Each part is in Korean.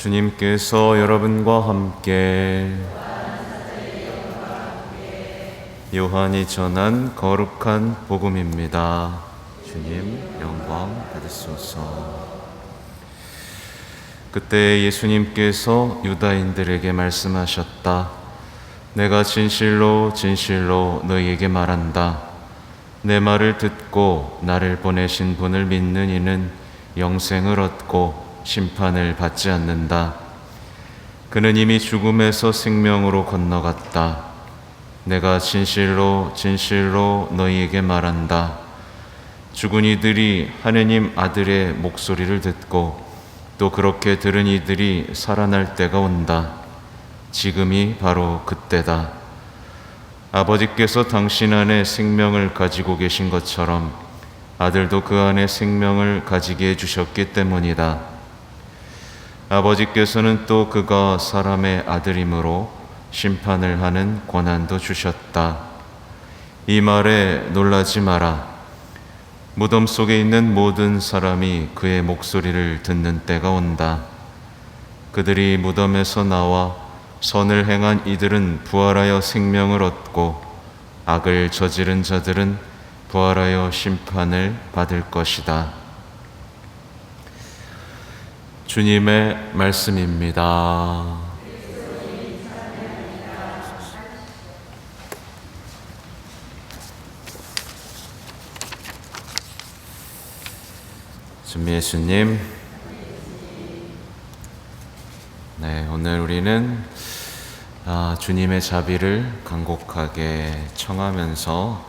주님께서 여러분과 함께 요한이 전한 거룩한 복음입니다. 주님 영광 받으소서. 그때 예수님께서 유다인들에게 말씀하셨다. 내가 진실로 진실로 너희에게 말한다. 내 말을 듣고 나를 보내신 분을 믿는 이는 영생을 얻고 심판을 받지 않는다. 그는 이미 죽음에서 생명으로 건너갔다. 내가 진실로 진실로 너희에게 말한다. 죽은 이들이 하느님 아들의 목소리를 듣고 또 그렇게 들은 이들이 살아날 때가 온다. 지금이 바로 그때다. 아버지께서 당신 안에 생명을 가지고 계신 것처럼 아들도 그 안에 생명을 가지게 해주셨기 때문이다. 아버지께서는 또 그가 사람의 아들이므로 심판을 하는 권한도 주셨다. 이 말에 놀라지 마라. 무덤 속에 있는 모든 사람이 그의 목소리를 듣는 때가 온다. 그들이 무덤에서 나와 선을 행한 이들은 부활하여 생명을 얻고 악을 저지른 자들은 부활하여 심판을 받을 것이다. 주님의 말씀입니다. 준비 예수님. 네, 오늘 우리는 아, 주님의 자비를 간곡하게 청하면서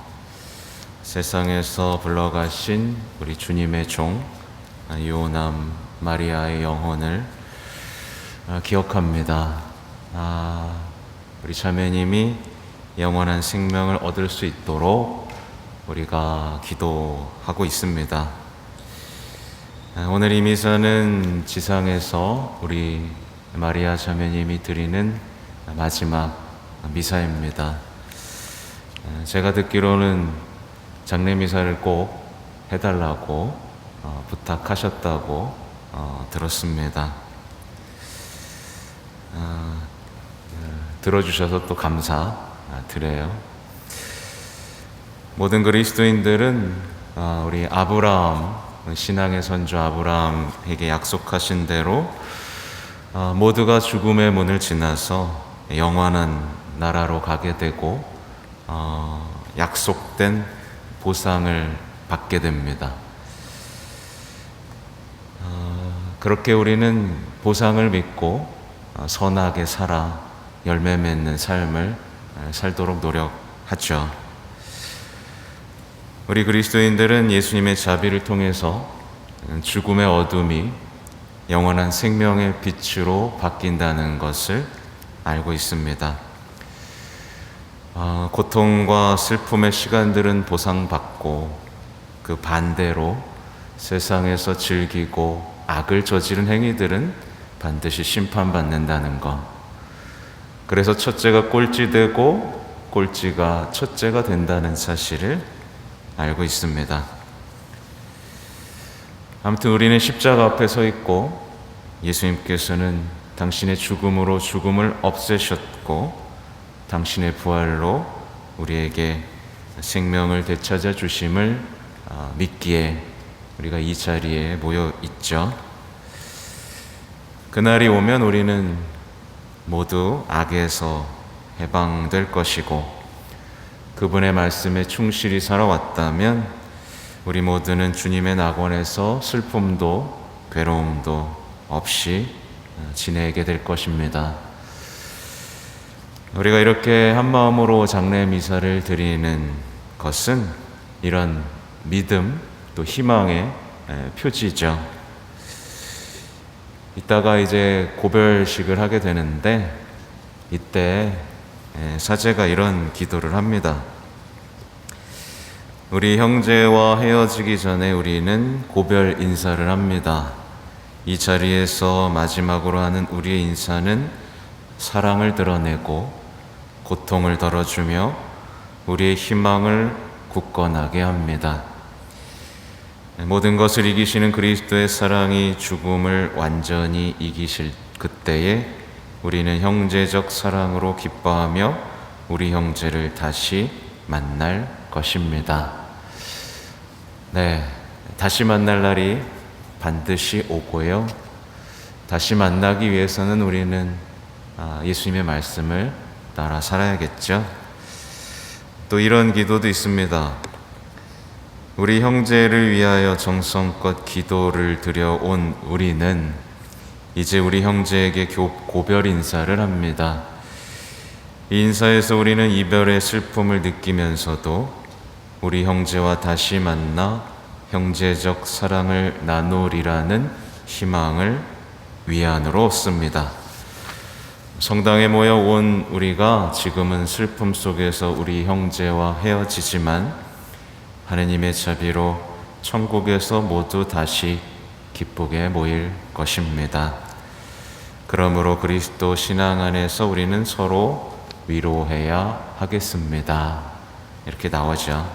세상에서 불러가신 우리 주님의 종 아, 요남 마리아의 영혼을 아, 기억합니다. 아, 우리 자매님이 영원한 생명을 얻을 수 있도록 우리가 기도하고 있습니다. 아, 오늘 이 미사는 지상에서 우리 마리아 자매님이 드리는 마지막 미사입니다. 아, 제가 듣기로는 장례 미사를 꼭 해달라고 어, 부탁하셨다고 어, 들었습니다. 아, 예, 들어주셔서 또 감사 드려요. 모든 그리스도인들은 아, 우리 아브라함 신앙의 선조 아브라함에게 약속하신 대로 아, 모두가 죽음의 문을 지나서 영원한 나라로 가게 되고 어, 약속된 보상을 받게 됩니다. 어, 그렇게 우리는 보상을 믿고 어, 선하게 살아 열매 맺는 삶을 어, 살도록 노력하죠. 우리 그리스도인들은 예수님의 자비를 통해서 죽음의 어둠이 영원한 생명의 빛으로 바뀐다는 것을 알고 있습니다. 어, 고통과 슬픔의 시간들은 보상받고 그 반대로 세상에서 즐기고 악을 저지른 행위들은 반드시 심판받는다는 것. 그래서 첫째가 꼴찌되고 꼴찌가 첫째가 된다는 사실을 알고 있습니다. 아무튼 우리는 십자가 앞에 서 있고 예수님께서는 당신의 죽음으로 죽음을 없애셨고 당신의 부활로 우리에게 생명을 되찾아 주심을 아, 믿기에 우리가 이 자리에 모여 있죠. 그날이 오면 우리는 모두 악에서 해방될 것이고 그분의 말씀에 충실히 살아왔다면 우리 모두는 주님의 낙원에서 슬픔도 괴로움도 없이 지내게 될 것입니다. 우리가 이렇게 한 마음으로 장례 미사를 드리는 것은 이런 믿음 또 희망의 표지죠. 이따가 이제 고별식을 하게 되는데 이때 사제가 이런 기도를 합니다. 우리 형제와 헤어지기 전에 우리는 고별 인사를 합니다. 이 자리에서 마지막으로 하는 우리의 인사는 사랑을 드러내고 고통을 덜어주며 우리의 희망을 굳건하게 합니다. 모든 것을 이기시는 그리스도의 사랑이 죽음을 완전히 이기실 그때에 우리는 형제적 사랑으로 기뻐하며 우리 형제를 다시 만날 것입니다. 네, 다시 만날 날이 반드시 오고요. 다시 만나기 위해서는 우리는 아, 예수님의 말씀을 따라 살아야겠죠. 또 이런 기도도 있습니다. 우리 형제를 위하여 정성껏 기도를 드려온 우리는 이제 우리 형제에게 교- 고별 인사를 합니다. 이 인사에서 우리는 이별의 슬픔을 느끼면서도 우리 형제와 다시 만나 형제적 사랑을 나누리라는 희망을 위안으로 얻습니다. 성당에 모여 온 우리가 지금은 슬픔 속에서 우리 형제와 헤어지지만 하느님의 자비로 천국에서 모두 다시 기쁘게 모일 것입니다. 그러므로 그리스도 신앙 안에서 우리는 서로 위로해야 하겠습니다. 이렇게 나오죠.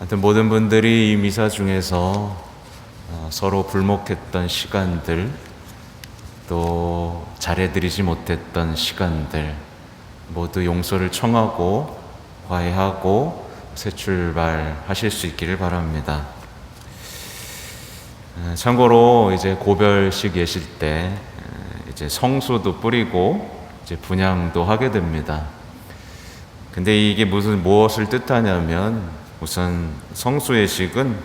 하여튼 모든 분들이 이 미사 중에서 어, 서로 불목했던 시간들, 또 잘해드리지 못했던 시간들, 모두 용서를 청하고 화해하고 새 출발하실 수 있기를 바랍니다. 에, 참고로 이제 고별식 예실 때 에, 이제 성수도 뿌리고 이제 분양도 하게 됩니다. 근데 이게 무슨 무엇을 뜻하냐면 우선 성수 예식은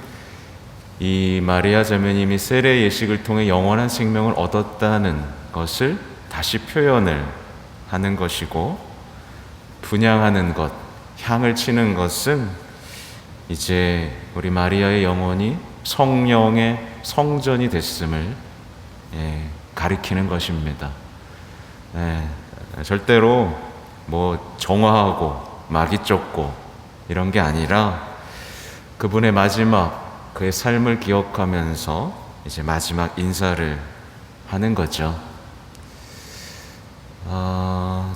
이 마리아 자매님이 세례 예식을 통해 영원한 생명을 얻었다는 것을 다시 표현을 하는 것이고 분양하는 것, 향을 치는 것은 이제 우리 마리아의 영혼이 성령의 성전이 됐음을 예, 가리키는 것입니다. 예, 절대로 뭐 정화하고 마귀 쫓고 이런 게 아니라 그분의 마지막 그의 삶을 기억하면서 이제 마지막 인사를 하는 거죠. 아,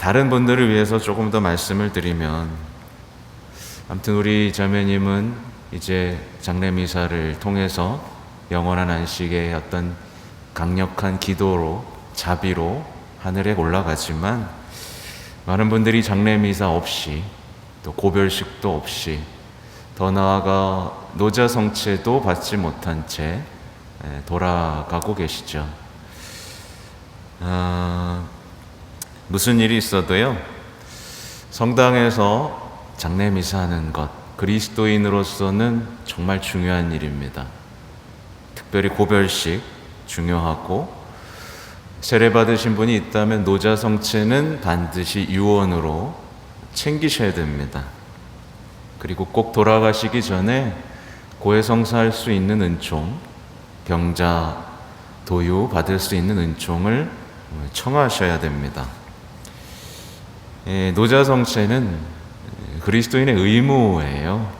다른 분들을 위해서 조금 더 말씀을 드리면, 아무튼 우리 자매님은 이제 장례 미사를 통해서 영원한 안식의 어떤 강력한 기도로 자비로 하늘에 올라가지만 많은 분들이 장례 미사 없이 또 고별식도 없이 더 나아가 노자 성체도 받지 못한 채 에, 돌아가고 계시죠. 아, 무슨 일이 있어도요, 성당에서 장례 미사하는 것, 그리스도인으로서는 정말 중요한 일입니다. 특별히 고별식 중요하고, 세례 받으신 분이 있다면 노자 성체는 반드시 유언으로 챙기셔야 됩니다. 그리고 꼭 돌아가시기 전에 고해성사할 수 있는 은총, 병자 도유 받을 수 있는 은총을 청하셔야 됩니다. 예, 노자 성체는 그리스도인의 의무예요.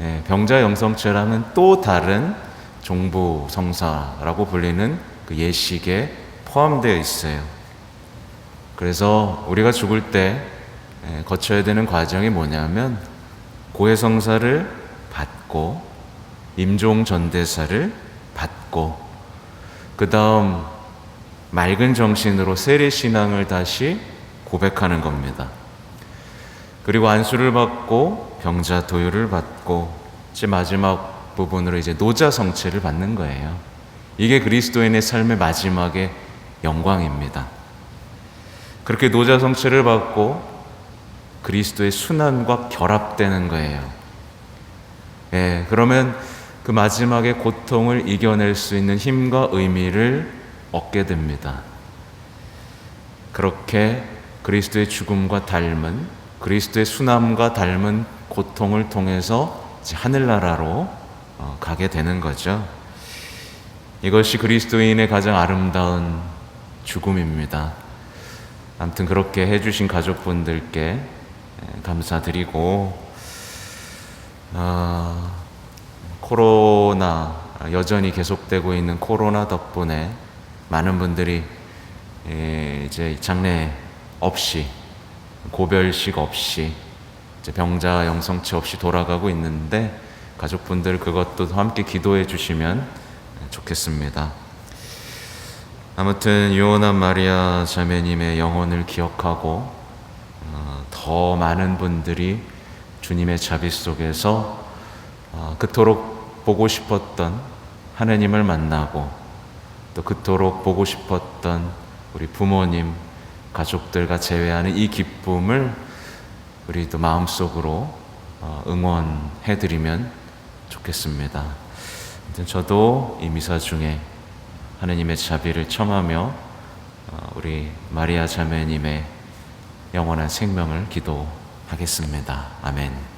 예, 병자 영성체랑은 또 다른 종부 성사라고 불리는 그 예식에 포함되어 있어요. 그래서 우리가 죽을 때 예, 거쳐야 되는 과정이 뭐냐면 고해성사를 받고 임종 전대사를 받고 그 다음 맑은 정신으로 세례 신앙을 다시 고백하는 겁니다. 그리고 안수를 받고 병자 도유를 받고 이제 마지막 부분으로 이제 노자 성체를 받는 거예요. 이게 그리스도인의 삶의 마지막의 영광입니다. 그렇게 노자 성체를 받고 그리스도의 순환과 결합되는 거예요. 예, 그러면 그 마지막의 고통을 이겨낼 수 있는 힘과 의미를 얻게 됩니다. 그렇게 그리스도의 죽음과 닮은 그리스도의 순환과 닮은 고통을 통해서 하늘나라로 어, 가게 되는 거죠. 이것이 그리스도인의 가장 아름다운 죽음입니다. 아무튼 그렇게 해주신 가족분들께 예, 감사드리고 아, 코로나 여전히 계속되고 있는 코로나 덕분에 많은 분들이 예, 이제 장례 없이 고별식 없이 병자 영성체 없이 돌아가고 있는데 가족분들 그것도 함께 기도해 주시면 좋겠습니다. 아무튼 유언한 마리아 자매님의 영혼을 기억하고 어, 더 많은 분들이 주님의 자비 속에서 어, 그토록 보고 싶었던 하느님을 만나고 또 그토록 보고 싶었던 우리 부모님, 가족들과 재회하는 이 기쁨을 우리도 마음속으로 어, 응원해드리면 좋겠습니다. 저도 이 미사 중에 하느님의 자비를 청하며 어, 우리 마리아 자매님의 영원한 생명을 기도하겠습니다. 아멘.